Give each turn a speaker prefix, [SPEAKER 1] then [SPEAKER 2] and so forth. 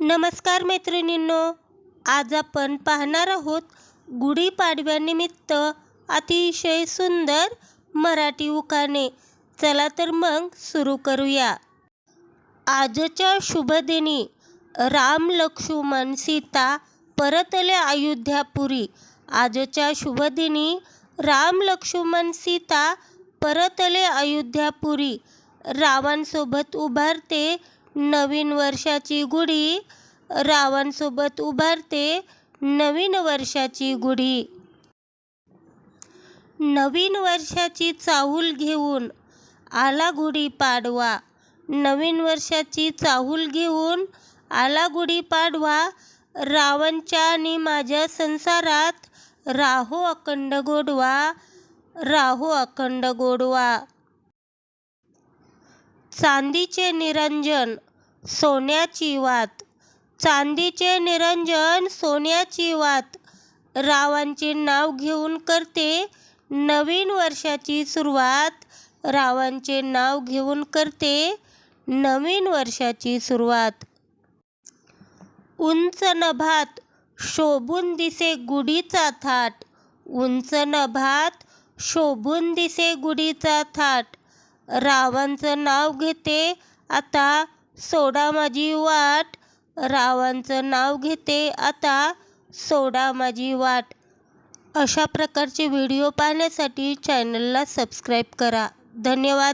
[SPEAKER 1] नमस्कार मैत्रिणींनो आज आपण पाहणार आहोत गुढीपाडव्यानिमित्त अतिशय सुंदर मराठी उखाणे. चला तर मग सुरू करूया. आजच्या शुभदिनी राम लक्ष्मण सीता परतले अयोध्यापुरी. आजच्या शुभदिनी राम लक्ष्मण सीता परतले अयोध्यापुरी. रावांसोबत उभारते नवीन वर्षाची गुढी रावणसोबत उभारते नवीन वर्षाची गुढी. नवीन वर्षाची चाहूल घेऊन आला गुढी पाडवा. नवीन वर्षाची चाहूल घेऊन आला गुढी पाडवा. रावणच्या आणि माझ्या संसारात राहो अखंड गोडवा राहो अखंड गोडवा. चांदीचे निरंजन सोन्याची वात. चांदीचे निरंजन सोन्याची वात. रावांचे नाव घेऊन करते नवीन वर्षाची सुरुवात. रावांचे नाव घेऊन करते नवीन वर्षाची सुरुवात. उंच नभात शोभून दिसे गुढीचा थाट. उंच नभात शोभून दिसे गुढीचा थाट. रावांचं नाव घेते. आता सोडा माझी वाट. रावांचं नाव घेते. आता सोडा माझी वाट. अशा प्रकारचे व्हिडिओ पाहण्यासाठी चॅनलला सबस्क्राईब करा. धन्यवाद.